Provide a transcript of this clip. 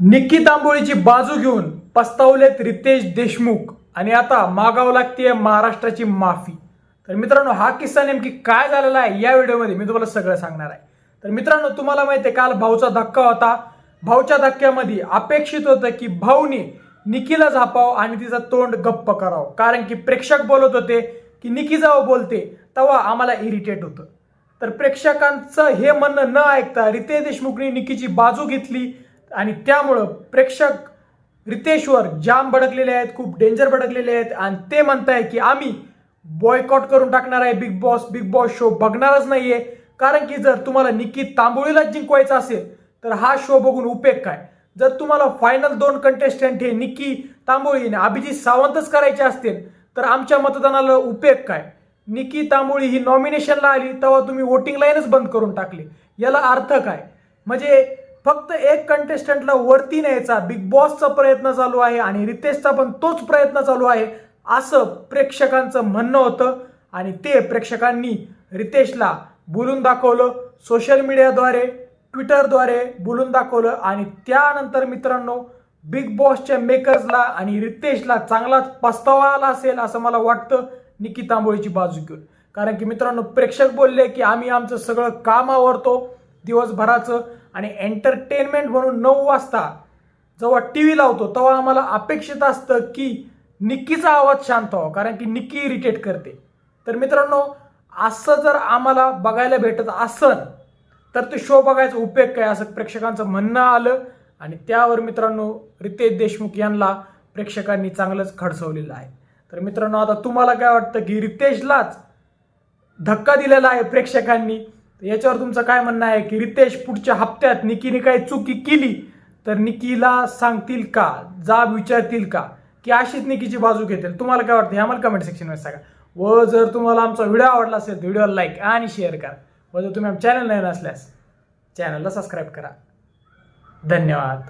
निक्की तांबोळीची बाजू घेऊन पस्तावलेत रितेश देशमुख आणि आता मागावं लागते महाराष्ट्राची माफी. तर मित्रांनो हा किस्सा नेमकी काय झालेला आहे या व्हिडिओमध्ये मी तुम्हाला सगळं सांगणार आहे. तर मित्रांनो तुम्हाला माहिती आहे काल भाऊचा धक्का होता. भाऊच्या धक्क्यामध्ये अपेक्षित होतं की भाऊने निकीला झापाव आणि तिचं तोंड गप्प करावं. कारण की प्रेक्षक बोलत होते की निकी जेव्हा बोलते तेव्हा आम्हाला इरिटेट होतं. तर प्रेक्षकांचं हे म्हणणं न ऐकता रितेश देशमुखने निकीची बाजू घेतली. आणि त्यामुळं प्रेक्षक रितेशवर जाम भडकलेले आहेत खूप डेंजर भडकलेले आहेत आणि ते म्हणताय की आम्ही बॉयकॉट करून टाकणार आहे big boss big boss show बघणारच नाहीये. कारण की जर तुम्हाला निकी तांबोळीला जिंकवायचं असेल तर हा शो बघून उपयोग काय? जर तुम्हाला फायनल दोन कंटेस्टंट हे निकी तांबोळी आणि अभिजित सावंतच करायचे असतील तर आमच्या मतदानाला उपयोग काय? निकी तांबोळी ही नॉमिनेशनला आली तेव्हा तुम्ही वोटिंग लाईनच बंद करून टाकली. याला अर्थ काय? म्हणजे फक्त एक कंटेस्टंटला वरती न्यायचा बिग बॉसचा प्रयत्न चालू आहे आणि रितेशचा पण तोच प्रयत्न चालू आहे असं प्रेक्षकांचं म्हणणं होतं. आणि ते प्रेक्षकांनी रितेशला बोलून दाखवलं सोशल मीडियाद्वारे ट्विटरद्वारे बोलून दाखवलं. आणि त्यानंतर मित्रांनो बिग बॉसच्या मेकर्सला आणि रितेशला चांगलाच पस्तावा आला असेल असं मला वाटतं निकी तांबोळीची बाजू घेऊन. कारण की मित्रांनो प्रेक्षक बोलले की आम्ही आमचं सगळं काम आवरतो. दिवसभराचं आणि एंटरटेनमेंट म्हणून नऊ वाजता जेव्हा टी व्ही लावतो तेव्हा आम्हाला अपेक्षित असतं की निक्कीचा आवाज शांत व्हावा कारण की निक्की इरिटेट करते. तर मित्रांनो असं जर आम्हाला बघायला भेटत असन तर ते शो बघायचा उपयोग काय? असं प्रेक्षकांचं म्हणणं आलं आणि त्यावर मित्रांनो रितेश देशमुख यांना प्रेक्षकांनी चांगलंच खडसवलेलं आहे. तर मित्रांनो आता तुम्हाला काय वाटतं की रितेशलाच धक्का दिलेला आहे प्रेक्षकांनी? तर याच्यावर तुमचं काय म्हणणं आहे की रितेश पुढच्या हप्त्यात निकीने काही चुकी केली तर निकीला सांगतील का? जाब विचारतील का? की अशीच निकीची बाजू घेतील. तुम्हाला काय वाटतं हे आम्हाला कमेंट सेक्शनमध्ये सांगा. व जर तुम्हाला आमचा व्हिडिओ आवडला असेल तर व्हिडिओला लाईक आणि शेअर करा. व जर तुम्ही आमच्या चॅनल नाही नसल्यास चॅनलला सबस्क्राईब करा. धन्यवाद.